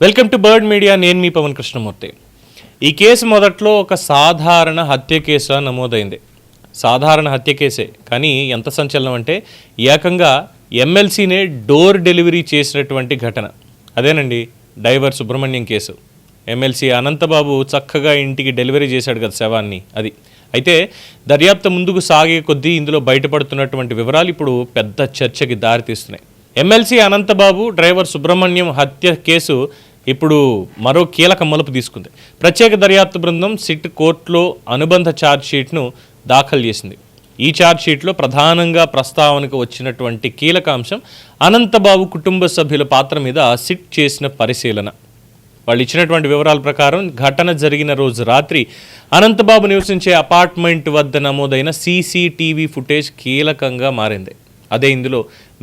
Welcome to bird media నేను మీ పవన్ కృష్ణమూర్తి. ఈ case మొదట్లో ఒక సాధారణ హత్య కేసు నమోదైంది. సాధారణ హత్య కేసే కానీ ఎంత సంచలనం అంటే ఏకంగా ఎమ్మెల్సీనే డోర్ డెలివరీ చేసినటువంటి ఘటన. అదేనండి driver Subrahmanyam case. MLC Anantababu చక్కగా ఇంటికి డెలివరీ చేశాడు కదా శవాన్ని అది. అయితే దర్యాప్తు ముందుకు సాగే కొద్దీ ఇందులో బయటపడుతున్నటువంటి వివరాలు ఇప్పుడు పెద్ద చర్చకి దారితీస్తున్నాయి. ఎమ్మెల్సీ అనంతబాబు డ్రైవర్ సుబ్రహ్మణ్యం హత్య కేసు ఇప్పుడు మరో కీలక మలుపు తీసుకుంది. ప్రత్యేక దర్యాప్తు బృందం సిట్ కోర్టులో అనుబంధ ఛార్జ్షీట్ను దాఖలు చేసింది. ఈ ఛార్జ్షీట్లో ప్రధానంగా ప్రస్తావనకు వచ్చినటువంటి కీలక అంశం అనంతబాబు కుటుంబ సభ్యుల పాత్ర మీద సిట్ చేసిన పరిశీలన. వాళ్ళు ఇచ్చినటువంటి వివరాల ప్రకారం ఘటన జరిగిన రోజు రాత్రి అనంతబాబు నివసించే అపార్ట్మెంట్ వద్ద నమోదైన సీసీటీవీ ఫుటేజ్ కీలకంగా మారింది. అదే ఇందులో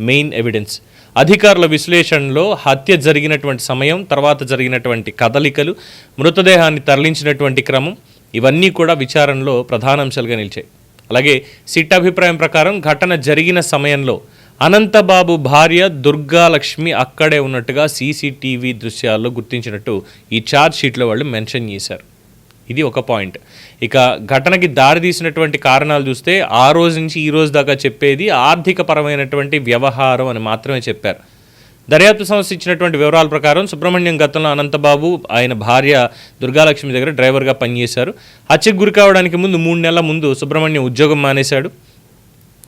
మెయిన్ ఎవిడెన్స్. అధికారుల విశ్లేషణలో హత్య జరిగినటువంటి సమయం తర్వాత జరిగినటువంటి కదలికలు మృతదేహాన్ని తరలించినటువంటి క్రమం ఇవన్నీ కూడా విచారణలో ప్రధానాంశాలుగా నిలిచాయి. అలాగే సిట్ అభిప్రాయం ప్రకారం ఘటన జరిగిన సమయంలో అనంతబాబు భార్య దుర్గాలక్ష్మి అక్కడే ఉన్నట్టుగా సీసీటీవీ దృశ్యాల్లో గుర్తించినట్టు ఈ ఛార్జ్ షీట్లో వాళ్ళు మెన్షన్ చేశారు. ఇది ఒక పాయింట్. ఇక ఘటనకి దారితీసినటువంటి కారణాలు చూస్తే ఆ రోజు నుంచి ఈ రోజు దాకా చెప్పేది ఆర్థిక పరమైనటువంటి వ్యవహారం అని మాత్రమే చెప్పారు. దర్యాప్తు సంస్థ ఇచ్చినటువంటి వివరాల ప్రకారం సుబ్రహ్మణ్యం గతంలో అనంతబాబు ఆయన భార్య దుర్గాలక్ష్మి దగ్గర డ్రైవర్గా పనిచేశారు. హత్యకు గురి కావడానికి ముందు మూడు నెలల ముందు సుబ్రహ్మణ్యం ఉద్యోగం మానేశాడు.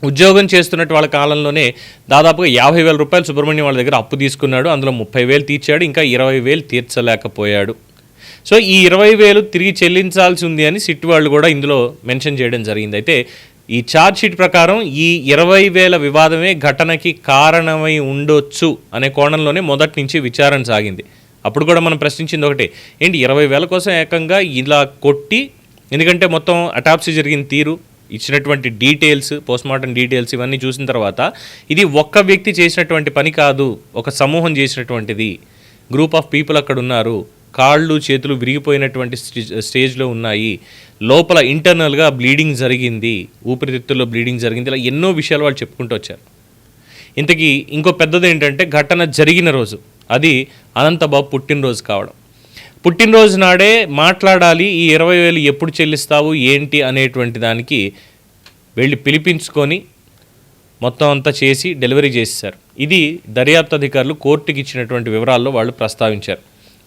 ఉద్యోగం చేస్తున్నట్టు వాళ్ళ కాలంలోనే దాదాపుగా యాభై వేల రూపాయలు సుబ్రహ్మణ్యం వాళ్ళ దగ్గర అప్పు తీసుకున్నాడు. అందులో ముప్పై వేలు తీర్చాడు. ఇంకా ఇరవై వేలు తీర్చలేకపోయాడు. సో ఈ ఇరవై వేలు తిరిగి చెల్లించాల్సి ఉంది అని సిట్ వాళ్ళు కూడా ఇందులో మెన్షన్ చేయడం జరిగింది. అయితే ఈ ఛార్జ్ షీట్ ప్రకారం ఈ ఇరవై వేల వివాదమే ఘటనకి కారణమై ఉండొచ్చు అనే కోణంలోనే మొదటి నుంచి విచారణ సాగింది. అప్పుడు కూడా మనం ప్రశ్నించింది ఒకటి ఏంటి ఇరవై వేల కోసం ఏకంగా ఇలా కొట్టి ఎందుకంటే మొత్తం అటాప్సీ జరిగిన తీరు ఇచ్చినటువంటి డీటెయిల్స్ పోస్ట్మార్టం డీటెయిల్స్ ఇవన్నీ చూసిన తర్వాత ఇది ఒక్క వ్యక్తి చేసినటువంటి పని కాదు ఒక సమూహం చేసినటువంటిది. గ్రూప్ ఆఫ్ పీపుల్ అక్కడ ఉన్నారు. కాళ్ళు చేతులు విరిగిపోయినటువంటి స్టేజ్లో ఉన్నాయి. లోపల ఇంటర్నల్గా బ్లీడింగ్ జరిగింది. ఊపిరితిత్తుల్లో బ్లీడింగ్ జరిగింది. ఇలా ఎన్నో విషయాలు వాళ్ళు చెప్పుకుంటూ వచ్చారు. ఇంతకీ ఇంకో పెద్దది ఏంటంటే ఘటన జరిగిన రోజు. అది అనంతబాబు పుట్టినరోజు కావడం. పుట్టినరోజు నాడే మాట్లాడాలి ఈ ఇరవై వేలు ఎప్పుడు చెల్లిస్తావు ఏంటి అనేటువంటి దానికి వెళ్ళి పిలిపించుకొని మొత్తం అంతా చేసి డెలివరీ చేశారు ఇది దర్యాప్తు అధికారులు కోర్టుకి ఇచ్చినటువంటి వివరాల్లో వాళ్ళు ప్రస్తావించారు.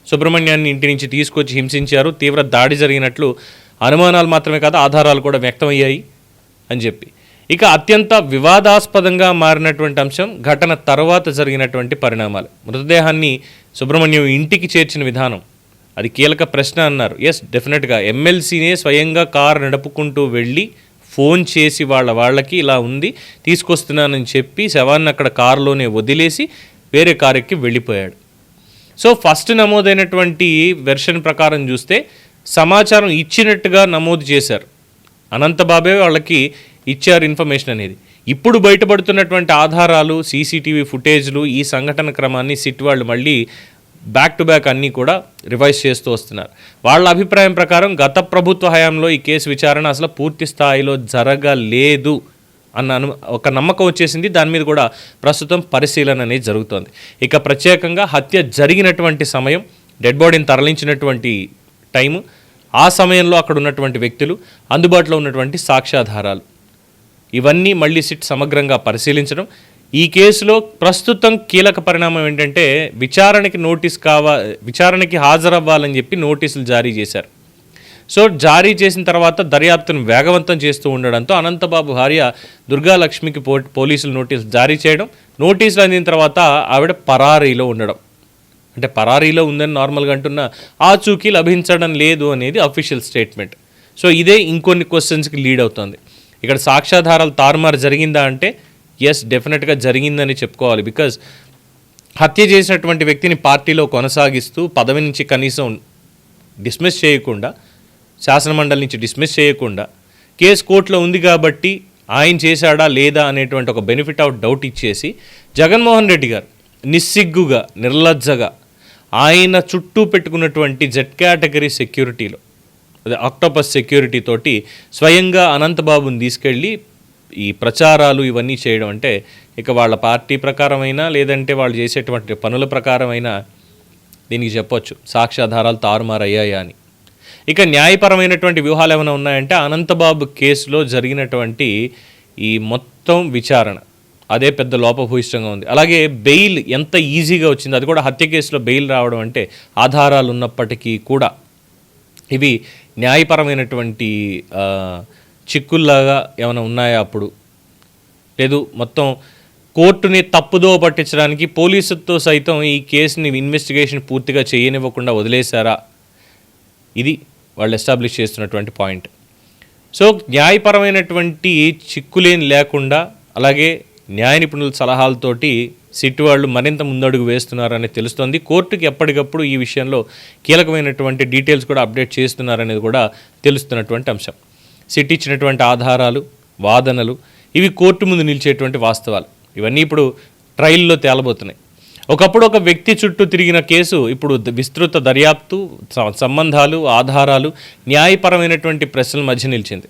సుబ్రహ్మణ్యాన్ని ఇంటి నుంచి తీసుకొచ్చి హింసించారు. తీవ్ర దాడి జరిగినట్లు అనుమానాలు మాత్రమే కాదు ఆధారాలు కూడా వ్యక్తమయ్యాయి అని చెప్పి. ఇక అత్యంత వివాదాస్పదంగా మారినటువంటి అంశం ఘటన తర్వాత జరిగినటువంటి పరిణామాలు. మృతదేహాన్ని సుబ్రహ్మణ్యం ఇంటికి చేర్చిన విధానం. అది కీలక ప్రశ్న అన్నారు. ఎస్ డెఫినెట్గా ఎమ్మెల్సీనే స్వయంగా కారు నడుపుకుంటూ వెళ్ళి ఫోన్ చేసి వాళ్ళ వాళ్ళకి ఇలా ఉంది తీసుకొస్తున్నానని చెప్పి శవాన్ని అక్కడ కారులోనే వదిలేసి వేరే కారు ఎక్కి వెళ్ళిపోయాడు. సో ఫస్ట్ నమోదైనటువంటి వెర్షన్ ప్రకారం చూస్తే సమాచారం ఇచ్చినట్టుగా నమోదు చేశారు. అనంతబాబే వాళ్ళకి ఇచ్చారు ఇన్ఫర్మేషన్ అనేది. ఇప్పుడు బయటపడుతున్నటువంటి ఆధారాలు సీసీటీవీ ఫుటేజ్లు ఈ సంఘటన క్రమాన్ని సిట్ వాళ్ళు మళ్ళీ బ్యాక్ టు బ్యాక్ అన్నీ కూడా రివైజ్ చేస్తూ వస్తున్నారు. వాళ్ళ అభిప్రాయం ప్రకారం గత ప్రభుత్వ హయాంలో ఈ కేసు విచారణ అసలు పూర్తి స్థాయిలో జరగలేదు. అన్న అను ఒక నమ్మకం వచ్చేసింది. దాని మీద కూడా ప్రస్తుతం పరిశీలన అనేది జరుగుతోంది. ఇక ప్రత్యేకంగా హత్య జరిగినటువంటి సమయం డెడ్ బాడీని తరలించినటువంటి టైము ఆ సమయంలో అక్కడ ఉన్నటువంటి వ్యక్తులు అందుబాటులో ఉన్నటువంటి సాక్ష్యాధారాలు. ఇవన్నీ మళ్ళీ సిట్ సమగ్రంగా పరిశీలించడం. ఈ కేసులో ప్రస్తుతం కీలక పరిణామం ఏంటంటే విచారణకి నోటీస్ కావా విచారణకి హాజరవ్వాలని చెప్పి నోటీసులు జారీ చేశారు. సో జారీ చేసిన తర్వాత దర్యాప్తును వేగవంతం చేస్తూ ఉండడంతో అనంతబాబు భార్య దుర్గాలక్ష్మికి పో పోలీసులు నోటీసు జారీ చేయడం నోటీసులు అందిన తర్వాత ఆవిడ పరారీలో ఉండడం. అంటే పరారీలో ఉందని నార్మల్గా అంటున్న ఆచూకీ లభించడం లేదు అనేది అఫీషియల్ స్టేట్మెంట్. సో ఇదే ఇంకొన్ని క్వశ్చన్స్కి లీడ్ అవుతుంది. ఇక్కడ సాక్ష్యాధారాలు తారుమారు జరిగిందా అంటే ఎస్ డెఫినెట్గా జరిగిందని చెప్పుకోవాలి. బికాజ్ హత్య చేసినటువంటి వ్యక్తిని పార్టీలో కొనసాగిస్తూ పదవి నుంచి కనీసం డిస్మిస్ చేయకుండా శాసనమండలి నుంచి డిస్మిస్ చేయకుండా కేసు కోర్టులో ఉంది కాబట్టి ఆయన చేశాడా లేదా అనేటువంటి ఒక బెనిఫిట్ ఆఫ్ డౌట్ ఇచ్చేసి జగన్మోహన్ రెడ్డి గారు నిస్సిగ్గుగా నిర్లజ్జగా ఆయన చుట్టూ పెట్టుకున్నటువంటి జెడ్ కేటగిరీ సెక్యూరిటీలో అదే ఆక్టోపస్ సెక్యూరిటీ తోటి స్వయంగా అనంతబాబుని తీసుకెళ్ళి ఈ ప్రచారాలు ఇవన్నీ చేయడం అంటే ఇక వాళ్ళ పార్టీ ప్రకారమైనా లేదంటే వాళ్ళు చేసేటువంటి పనుల ప్రకారమైనా దీనికి చెప్పొచ్చు. సాక్ష్యాధారాలు తారుమారయ్యాయా అని. ఇక న్యాయపరమైనటువంటి వ్యూహాలు ఏమైనా ఉన్నాయంటే అనంతబాబు కేసులో జరిగినటువంటి ఈ మొత్తం విచారణ. అదే పెద్ద లోపభూయిష్టంగా ఉంది. అలాగే బెయిల్ ఎంత ఈజీగా వచ్చింది అది కూడా హత్య కేసులో బెయిల్ రావడం అంటే ఆధారాలు ఉన్నప్పటికీ కూడా ఇవి న్యాయపరమైనటువంటి చిక్కుల్లాగా ఏమైనా ఉన్నాయా అప్పుడు? లేదు మొత్తం కోర్టుని తప్పుదో పట్టించడానికి పోలీసుతో సైతం ఈ కేసుని ఇన్వెస్టిగేషన్ పూర్తిగా చేయనివ్వకుండా వదిలేశారా? ఇది వాళ్ళు ఎస్టాబ్లిష్ చేస్తున్నటువంటి పాయింట్. సో న్యాయపరమైనటువంటి చిక్కులేని లేకుండా అలాగే న్యాయ నిపుణుల సలహాలతోటి సిట్ వాళ్ళు మరింత ముందడుగు వేస్తున్నారని తెలుస్తోంది. కోర్టుకి ఎప్పటికప్పుడు ఈ విషయంలో కీలకమైనటువంటి డీటెయిల్స్ కూడా అప్డేట్ చేస్తున్నారనేది కూడా తెలుస్తున్నటువంటి అంశం. సిట్ ఇచ్చినటువంటి ఆధారాలు వాదనలు ఇవి కోర్టు ముందు నిలిచేటువంటి వాస్తవాలు. ఇవన్నీ ఇప్పుడు ట్రయల్లో తేలబోతున్నాయి. ఒకప్పుడు ఒక వ్యక్తి చుట్టూ తిరిగిన కేసు ఇప్పుడు విస్తృత దర్యాప్తు సంబంధాలు ఆధారాలు న్యాయపరమైనటువంటి ప్రశ్నల మధ్య నిలిచింది.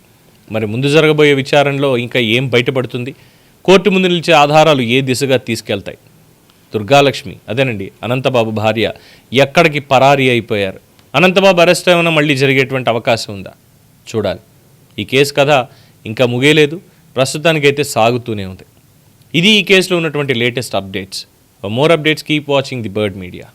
మరి ముందు జరగబోయే విచారణలో ఇంకా ఏం బయటపడుతుంది? కోర్టు ముందు నిలిచే ఆధారాలు ఏ దిశగా తీసుకెళ్తాయి? దుర్గాలక్ష్మి అదేనండి అనంతబాబు భార్య ఎక్కడికి పరారీ అయిపోయారు? అనంతబాబు అరెస్ట్ ఏమైనా మళ్ళీ జరిగేటువంటి అవకాశం ఉందా? చూడాలి. ఈ కేసు కథ ఇంకా ముగియలేదు. ప్రస్తుతానికైతే సాగుతూనే ఉంది. ఇది ఈ కేసులో ఉన్నటువంటి latest updates. For more updates, keep watching the Bird Media.